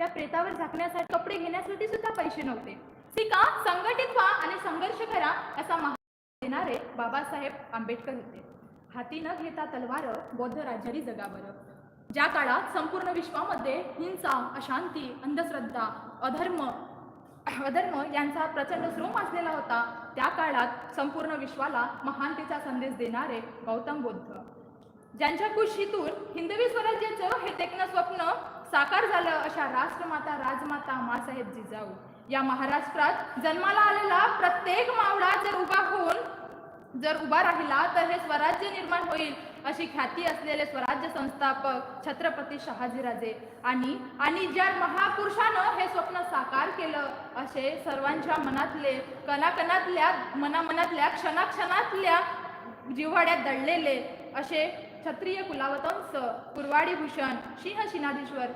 त्या प्रेतावर झाकण्यासाठी कपडे घेण्यासाठी सुद्धा पैसे नव्हते. सिका संघटित व्हा आणि संघर्ष करा असा महा देणारे बाबासाहेब आंबेडकर होते. हाती न घेता तलवार बौद्ध राज्याने जगावर. ज्या काळात संपूर्ण विश्वामध्ये हिंसा अशांती अंधश्रद्धा अधर्म अधर्म यांचा प्रचंड श्रोम असलेला होता त्या काळात संपूर्ण विश्वाला महानतेचा संदेश देणारे गौतम बुद्ध. ज्यांच्या कुशीतून हिंदवी स्वराज्याचं हे देखणं स्वप्न साकार झालं अशा राष्ट्रमाता राजमाता मासाहेब जिजाऊ या महाराष्ट्रात जन्माला आलेला प्रत्येक मावळा जर उभा होऊन जर उभा राहिला तर हे स्वराज्य निर्माण होईल अशी ख्याती असलेले स्वराज्य संस्थापक छत्रपती शहाजीराजे. आणि आणि ज्या महापुरुषानं हे स्वप्न साकार केलं असे सर्वांच्या मनातले कणाकणातल्या मनामनातल्या क्षणाक्षणातल्या जिव्हाड्यात दडलेले असे क्षत्रिय कुलावतंस कुरवाडीभूषण भूषण सिंह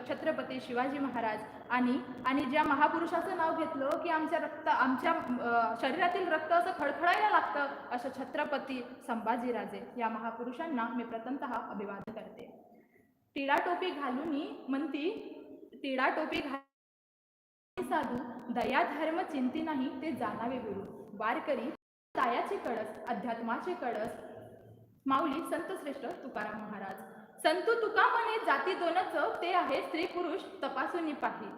छत्रपती शिवाजी महाराज. आणि आणि ज्या महापुरुषाचं नाव घेतलं की आमच्या रक्त आमच्या शरीरातील रक्त असं खळखळायला लागतं असं छत्रपती संभाजीराजे या महापुरुषांना मी प्रथमतः अभिवादन करते. टिळा टोपी घालून म्हणती टिळा टोपी घाल. साधू दया धर्म चिंती नाही ते जाणावे गुरु. वारकरी तायाचे कळस अध्यात्माचे कळस माऊली संत श्रेष्ठ तुकाराम महाराज. संत तुका म्हणे जाती दोनच ते आहे स्त्री पुरुष तपासून पाही.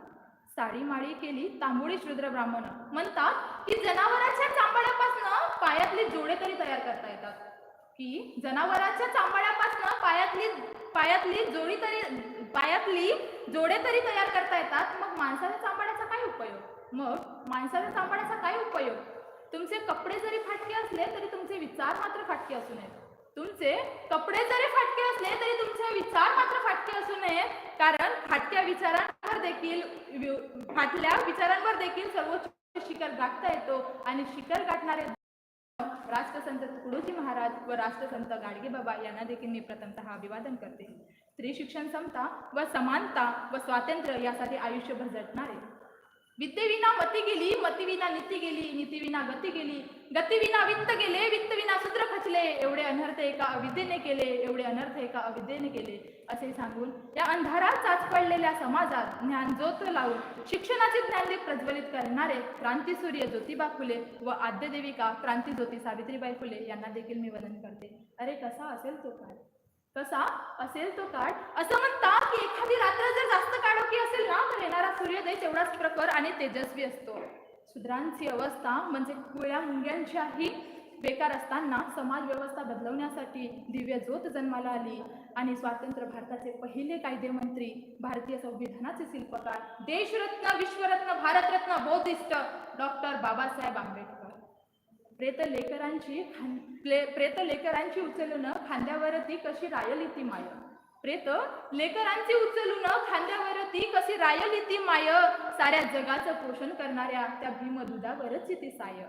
साडी माळी केली तांबुळी शूद्र ब्राह्मण. म्हणतात की जनावरांच्या चांबड्यापासून पायातली जोडे तरी तयार करता येतात. की जनावरांच्या चांबड्यापासून पायातली पायातली जोडी तरी पायातली जोडे तरी तयार करता येतात मग माणसाच्या चांबड्याचा काय उपयोग? मग माणसाच्या चांबड्याचा काय उपयोग? तुमचे कपडे जरी फाटके असले तरी तुमचे विचार मात्र फाटके असू नयेत. तुमचे कपडे जरी फाटके असले तरी तुमचे विचार मात्र फाटके असू नये. कारण फाटक्या विचारांवर देखील फाटल्या विचारांवर देखील सर्वोच्च शिखर गाठता येतो. आणि शिखर गाठणारे राष्ट्रसंत तुकडोजी महाराज व राष्ट्रसंत गाडगे बाबा यांना देखील मी प्रथमतः अभिवादन करते. स्त्री शिक्षण समता व समानता व स्वातंत्र्य यासाठी आयुष्यभर झटणारे विद्येविना मती गेली मतीविना नीती गेली नीतीविना गती गेली. गतीविना वित्त गेले वित्तविना सूत्र खचले. एवढे अनर्थ एका अविद्येने केले एवढे अनर्थ एका अविद्येने केले असे सांगून या अंधारात चाच पडलेल्या समाजात ज्ञानज्योत लावून शिक्षणाचे ज्ञानदीप प्रज्वलित करणारे क्रांतीसूर्य ज्योतिबा फुले व आद्यदेविका क्रांतीज्योती सावित्रीबाई फुले यांना देखील मी वंदन करते. अरे कसा असेल तो काळ? कसा असेल तो काळ. असं म्हणतात की एखादी रात्र जर जास्त काळोखी असेल ना तर येणारा सूर्योदय तेवढाच प्रखर आणि तेजस्वी असतो. शूद्रांची अवस्था म्हणजे कुळ्या मुंग्यांच्याही बेकार असताना समाज व्यवस्था बदलवण्यासाठी दिव्य ज्योत जन्माला आली. आणि स्वातंत्र्य भारताचे पहिले कायदेमंत्री भारतीय संविधानाचे शिल्पकार देशरत्न विश्वरत्न भारतरत्न बौद्धिस्ट डॉक्टर बाबासाहेब आंबेडकर. प्रेत लेकरांची खां प्ले प्रेत लेकरांची उचलून खांद्यावरती कशी रायली ती माय? प्रेत लेकरांची उचलून खांद्यावरती कशी रायली ती माय? साऱ्या जगाचं पोषण करणाऱ्या त्या भीम दुधावरच ती साय.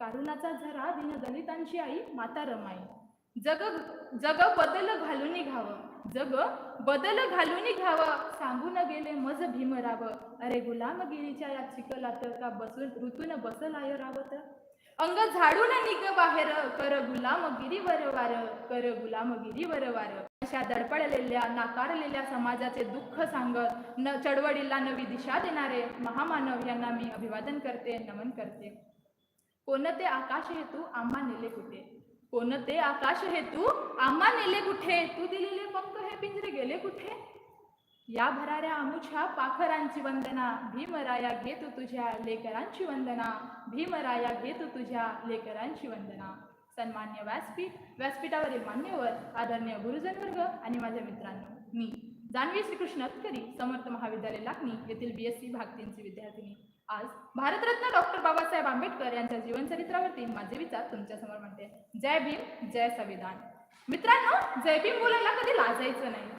कारुणाचा झरा दिन दलितांची आई माता रमाई. जग जग बदल घालून घावं जग बदल घालून घ्यावं सांगून गेले मज भीमराव. अरे गुलामगिरीच्या या चिखलात का बसून ऋतून बसलाय रावत? अंग झाडून निघ बाहेर कर गुलामगिरी वार कर गुलामगिरी वार. अशा दडपडलेल्या नाकारलेल्या समाजाचे दुःख सांगत न चळवळीला नवी दिशा देणारे महामानव यांना मी अभिवादन करते नमन करते. कोणते आकाश हेतू आम्हा नेले कुठे? कोणते आकाश हेतू आम्हा नेले कुठे? तू दिलेले पंख हे पिंजरे गेले कुठे? या भराऱ्या आमुछा पाखरांची वंदना भीमराया घेतो तुझ्या लेकरांची वंदना भीमराया घेतो तुझ्या लेकरांची वंदना. सन्मान्य व्यासपीठ व्यासपीठावरील मान्यवर आदरणीय गुरुजन वर्ग आणि माझ्या मित्रांनो मी जान्हवी श्रीकृष्ण अतकरी समर्थ महाविद्यालय लागणी येथील बी एस सी भाग तीनची विद्यार्थिनी. आज भारतरत्न डॉक्टर बाबासाहेब आंबेडकर यांच्या जीवनचरित्रावरती माझे विचार तुमच्यासमोर म्हणते. जय भीम जय संविधान. मित्रांनो जय भीम बोलायला कधी लाजायचं नाही.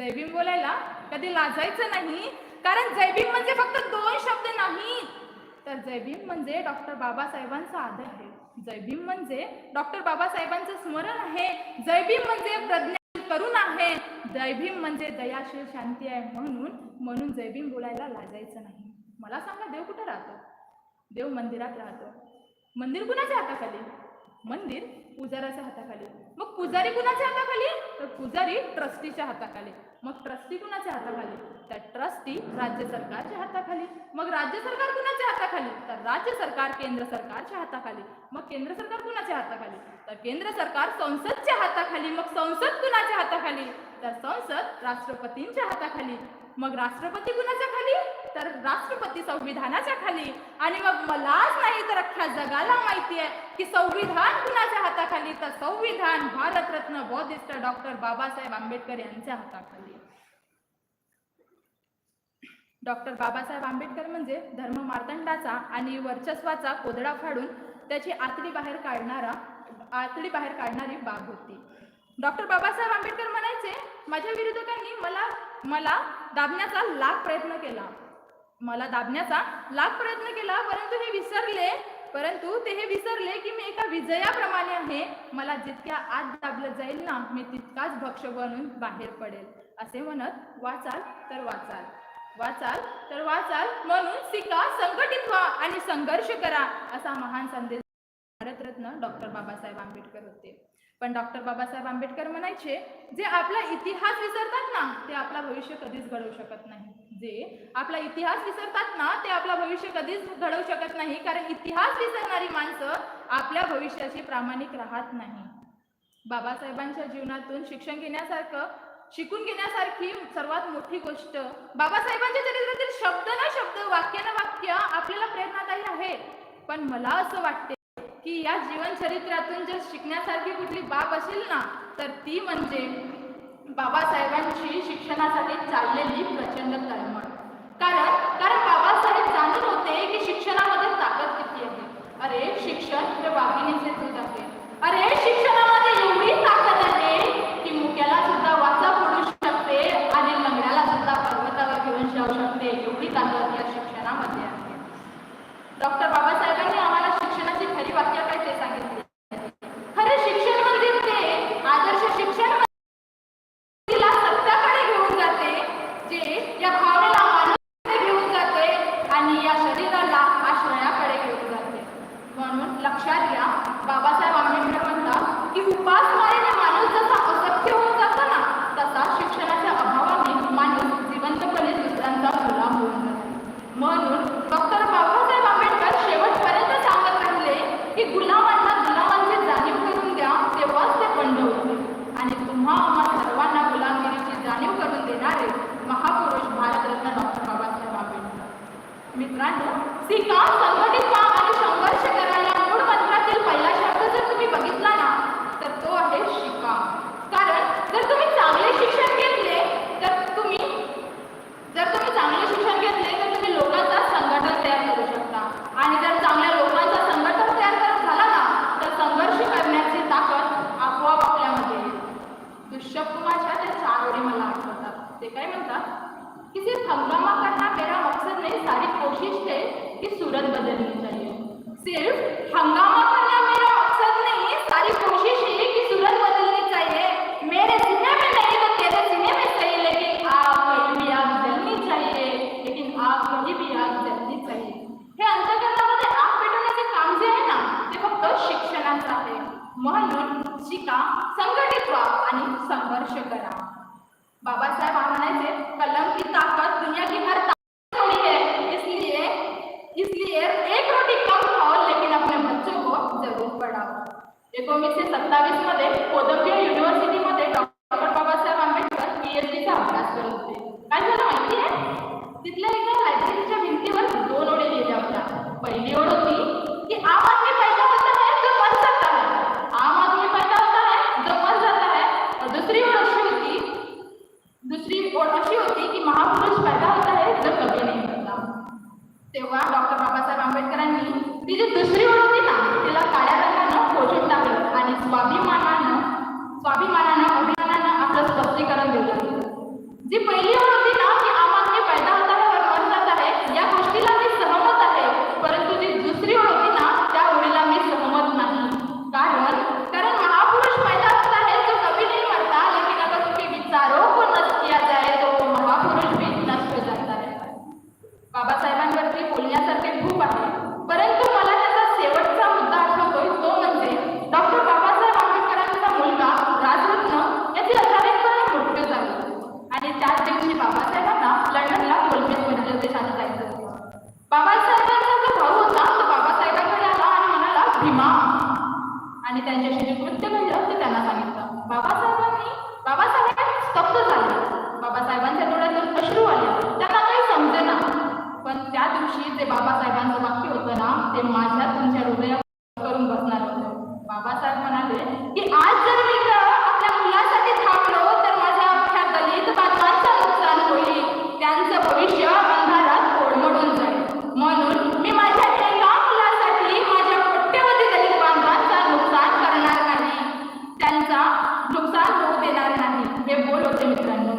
जैबीम बोलायला कधी लाजायचं नाही कारण जैबीम म्हणजे फक्त दोन शब्द नाही तर जयभीम म्हणजे डॉक्टर बाबासाहेबांचा आदर आहे. जय भीम म्हणजे डॉक्टर बाबासाहेबांचं स्मरण आहे. जयभीम म्हणजे प्रज्ञा करुण आहे. जयभीम म्हणजे दयाशील शांती आहे म्हणून म्हणून जैबीम बोलायला लाजायचं नाही. मला सांगा देव कुठं राहतो? देव मंदिरात राहतो. मंदिर कुणाच्या हाताखाली? मंदिर पुजाऱ्याच्या हाताखाली. मग पुजारी कुणाच्या हाताखाली? तर पुजारी ट्रस्टीच्या हाताखाली. मग ट्रस्टी कुणाच्या हाताखाली? तर ट्रस्टी राज्य सरकारच्या हाताखाली. मग राज्य सरकार कुणाच्या हाताखाली? तर राज्य सरकार केंद्र सरकारच्या हाताखाली. मग केंद्र सरकार कुणाच्या हाताखाली? तर केंद्र सरकार संसदच्या हाताखाली. मग संसद कुणाच्या हाताखाली? तर संसद राष्ट्रपतींच्या हाताखाली. मग राष्ट्रपती कुणाच्या खाली? तर राष्ट्रपती संविधानाच्या खाली. आणि मग मलाच नाही तर अख्ख्या जगाला माहिती आहे की संविधान कुणाच्या हाताखाली? तर संविधान भारतरत्न बौद्धिस्ट डॉक्टर बाबासाहेब आंबेडकर यांच्या हाताखाली. डॉक्टर बाबासाहेब आंबेडकर म्हणजे धर्म मार्तंडाचा आणि वर्चस्वाचा कोदडा फाडून त्याची आतडी बाहेर काढणारा आतडी बाहेर काढणारी बाब होती. डॉक्टर बाबासाहेब आंबेडकर म्हणायचे माझ्या विरोधकांनी मला मला दाबण्याचा लाख प्रयत्न केला. मला दाबण्याचा लाख प्रयत्न केला परंतु हे विसरले. परंतु ते हे विसरले की मी एका विजयाप्रमाणे आहे. मला जितक्या आत दाबलं जाईल ना मी तितकाच भक्ष बनून बाहेर पडेल. असे म्हणत वाचाल तर वाचाल. वाचाल तर वाचाल म्हणून सिका संघटित व्हा आणि संघर्ष करा असा महान संदेश भारतरत्न डॉक्टर बाबासाहेब आंबेडकर होते. पण डॉक्टर बाबासाहेब आंबेडकर म्हणायचे जे आपला इतिहास विसरतात ना ते आपला भविष्य कधीच घडवू शकत नाही. जे आपला इतिहास विसरतात ना ते आपला भविष्य कधीच घडवू शकत नाही कारण इतिहास विसरणारी माणसं आपल्या भविष्याची प्रामाणिक राहत नाही. बाबासाहेबांच्या जीवनातून शिक्षण घेण्यासारखं शिकून घेण्यासारखी सर्वात मोठी गोष्ट बाबासाहेबांच्या चरित्रातील शब्द ना शब्द वाक्य ना वाक्य आपल्याला प्रेरणादायी आहे पण मला असं वाटते की या जीवनचरित्रातून जर शिकण्यासारखी कुठली बाब असेल ना तर ती म्हणजे बाबासाहेबांची शिक्षणासाठी चाललेली प्रचंड तळमळ. कारण कारण बाबासाहेब जाणून होते की शिक्षणामध्ये ताकद किती आहे. अरे शिक्षण हे वाघिणीचे दूध आहे. अरे शिक्षणामध्ये एवढी ताकद आहे की मुक्याला सुद्धा वाचा फोडू शकते आणि लंगड्याला सुद्धा पर्वतावर घेऊन जाऊ शकते एवढी ताकद या शिक्षणामध्ये आहे डॉक्टर बाबासाहेबांनी आम्हाला शिक्षणाची खरी व्याख्या काय ते सांगितले खरे शिक्षण म्हणजे ते आदर्श शिक्षण म्हणजे तिला सत्याकडे घेऊन जाते जे या भावनेला मानवाकडे घेऊन जाते आणि या शरीराला आश्रयाकडे घेऊन जाते म्हणून लक्षात घ्या बाबासाहेब आंबेडकर म्हणतात की उपासमारीने माणूस जसा असत्य होऊन जातो ना तसा शिक्षणाच्या अभावाने माणूस जिवंतपणे दुसऱ्यांचा गुलाम होऊन जातो. म्हणून डॉक्टर बाबासाहेब आंबेडकर शेवटपर्यंत सांगत राहिले की गुलामांना गुलामांची जाणीव करून द्या तेव्हाच ते बंड होते आणि तुम्हा आम्हा सर्वांना गुलामगिरीची जाणीव करून देणारे महापुरुष भारतरत्न डॉक्टर बाबासाहेब आंबेडकर. मित्रांनो शिका संघटित व्हा आणि संघर्ष करा या मूळ मंत्रातील पहिला शब्द जर तुम्ही बघितला ना तर तो आहे शिका कारण जर तुम्ही चांगले शिक्षण घेतले तर तुम्ही जर तुम्ही चांगले शिक्षण घेतले तर तुम्ही लोकांचा संघटन तयार करू शकता आणि जर चांगल्या लोकांचा संघटन तयार करत झाला ना तर संघर्ष करण्याची ताकद आपोआप आपल्यामध्ये येईल दुष्यप कुमारच्या त्या चार ओळी मला आठवतात ते काय म्हणतात कि सिर्फ हंगामा करना मेरा मकसद नहीं सारी कोशिश है कि सूरत बदलनी चाहिए सिर्फ हंगामा करना मेरा मकसद नहीं सारी कोशिश है कि सूरत बदलनी चाहिए मेरे सीने में नहीं तो तेरे सीने में सही लेकिन आप कहीं भी आग जलनी चाहिए लेकिन आप कहीं भी आग जलनी चाहिए हे अंतकरणामध्ये आग पेटवण्याचे काम जे आहे ना ते फक्त शिक्षणाचं आहे. म्हणून शिका संघटित व्हा आणि संघर्ष करा. बाबासाहेब शेयर एक रोटी कम खाओ लेकिन अपने बच्चों को जरूर पढ़ाओ एकोणीसशे सत्तावीसमध्ये Columbia university doctor Babasaheb Ambedkar पीएचडीचा अभ्यास करत होते काय झालं माहिती आहे तिथल्या एका लायब्ररीच्या भिंतीवर दोन ओळी लिहिल्या होत्या पहिली ओळ होती की आम आदमी पैदा होता है जो मर जाता है आम आदमी पैदा होता है जो मर जाता है और दूसरी ओळ अशी होती दुसरी ओळ अशी होती की महापुरुष पैदा होता है जो कभी नहीं मरता तेव्हा डॉक्टर बाबासाहेब तिची ती दुसरी ओळ होती ना तिला काळ्या रंगानं खोचून टाकलं आणि स्वाभिमान बाबासाहेबांचं वाक्य होतं ना ते माझ्या तुमच्या हृदय करून बसणार होतं. बाबासाहेब म्हणाले की आज जर मी आपल्या मुलासाठी थांबलो तर माझ्या अख्ख्या दलित बांधवांचं नुकसान होईल. त्यांचं भविष्य अंधारात कोडमडून जाईल. म्हणून मी माझ्या एका मुलासाठी माझ्या कोट्यवधी दलित बांधवांचं नुकसान करणार नाही. त्यांचा नुकसान होऊ देणार नाही. हे बोल होते मित्रांनो.